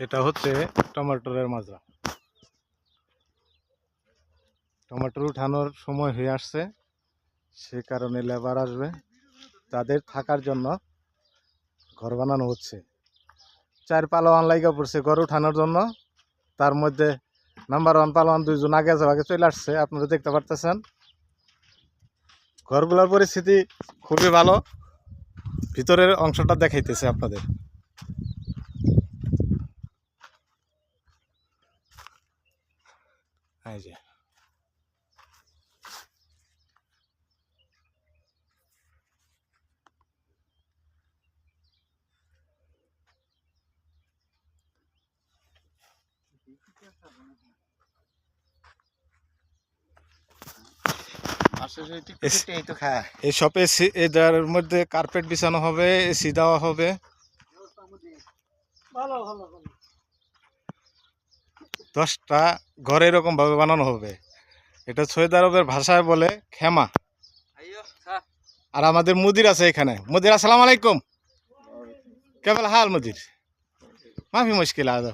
এটা হচ্ছে টমেটোরের মাজরা। টমেটো উঠানোর সময় হয়ে আসছে, সে কারণে লেবার আসবে। তাদের থাকার জন্য ঘর বানানো হচ্ছে। চার পালোয়ান লাইগা পড়ছে ঘর উঠানোর জন্য। তার মধ্যে নাম্বার ওয়ান পালোয়ান দুইজন আগে আগে চলে আসছে, আপনারা দেখতে পারতেছেন। ঘরগুলোর পরিস্থিতি খুবই ভালো। ভিতরের অংশটা দেখাইতেছে আপনাদের। এই যে। শপে এটার মধ্যে কার্পেট বিছানো হবে এসি দেওয়া হবে। দশটা ঘর এরকম ভাবে বানানো হবে। এটা সৈয়দ আরবের ভাষায় বলে খেমা। আর আমাদের মুদির আছে এখানে। মুদির আসসালাম আলাইকুম। কেবল হাল মুদির। মাফি মুশকিল আদা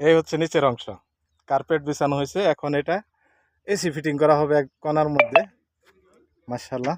এই হচ্ছে নিচের অংশ। কার্পেট বিছানো হয়েছে, এখন এটা এসি ফিটিং করা হবে এক কণার মধ্যে। মার্শাল্লাহ